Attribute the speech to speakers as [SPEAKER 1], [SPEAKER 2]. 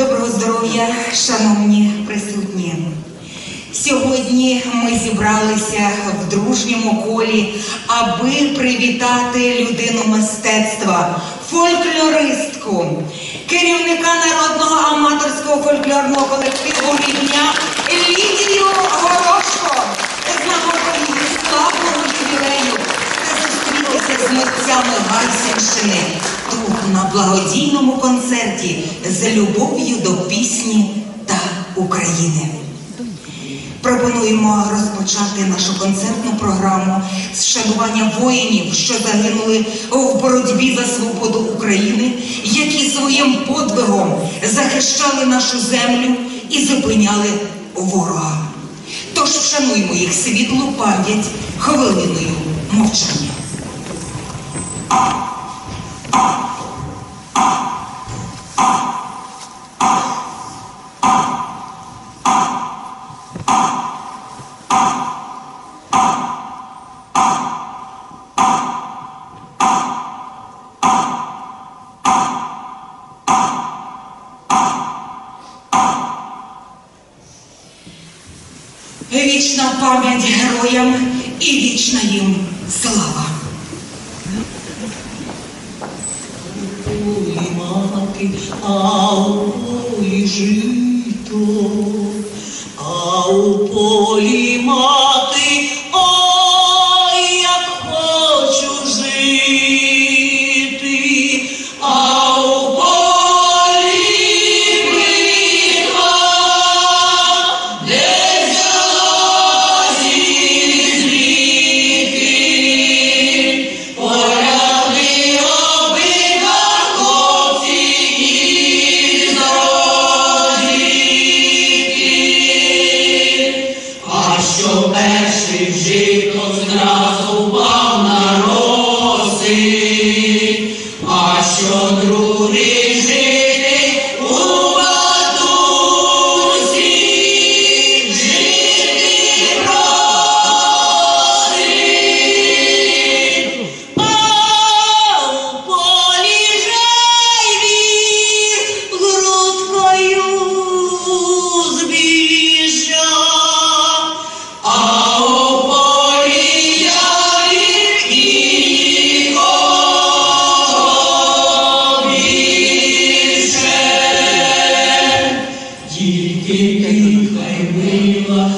[SPEAKER 1] Доброго здоров'я, шановні присутні. Сьогодні ми зібралися в дружньому колі, аби привітати людину мистецтва, фольклористку, керівника народного аматорського фольклорного колективу «Рідня» Лідію Горошко з нагоди славного ювілею та зустрілися з митцями Гайсівщини на благодійному концерті з любов'ю до пісні та України. Пропонуємо розпочати нашу концертну програму з шанування воїнів, що загинули в боротьбі за свободу України, які своїм подвигом захищали нашу землю і зупиняли ворога. Тож вшануймо їх світлу пам'ять хвилиною мовчання. Вічна пам'ять героям і вічна їм слава.
[SPEAKER 2] полі мати, що перший житом зразу впав на роси, а що другий.